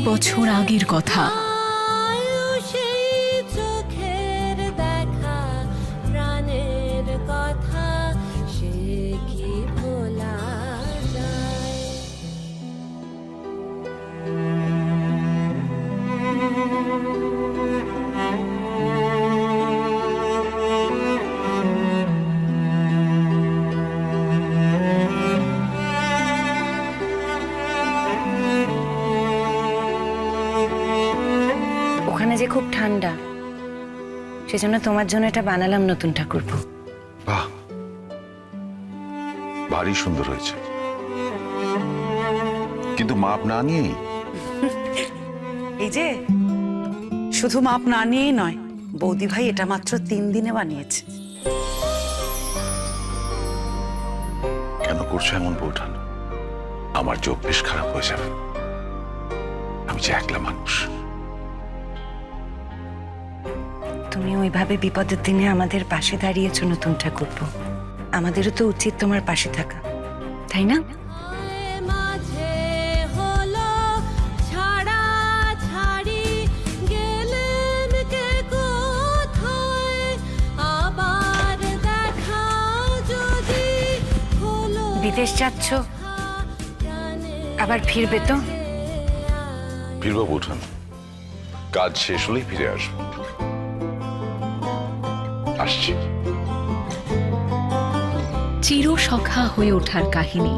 বছর আগের কথা। thank চোখের ওখানে যে খুব ঠান্ডা সেজন্য তোমার জন্য এটা বানালাম নতুন ঠাকুরপো। বাহ। ভারী সুন্দর হয়েছে। কিন্তু মাপ না নিয়েই? এই যে শুধু মাপ না নিয়েই নয় বৌদি ভাই এটা মাত্র তিন দিনে বানিয়েছে। কেন করছ এমন বৌঠান? আমার চোখ বেশ খারাপ হয়ে যাবে। আমি যে একলা মানুষ। তুমি ওইভাবে বিপদের দিনে আমাদের পাশে দাঁড়িয়েছো নতুন ঠাকুরপো। আমাদেরও তো উচিত তোমার পাশে থাকা। তাই না? মাঝে হলো ছাড়া ছাড়ি গেলেন আবার হলো বিদেশ যাচ্ছ? আবার ফিরবে তো? ফিরবো বৌঠান কাজ শেষ হলেই ফিরে আসব। আসছি। চিরসখা হয়ে ওঠার কাহিনী।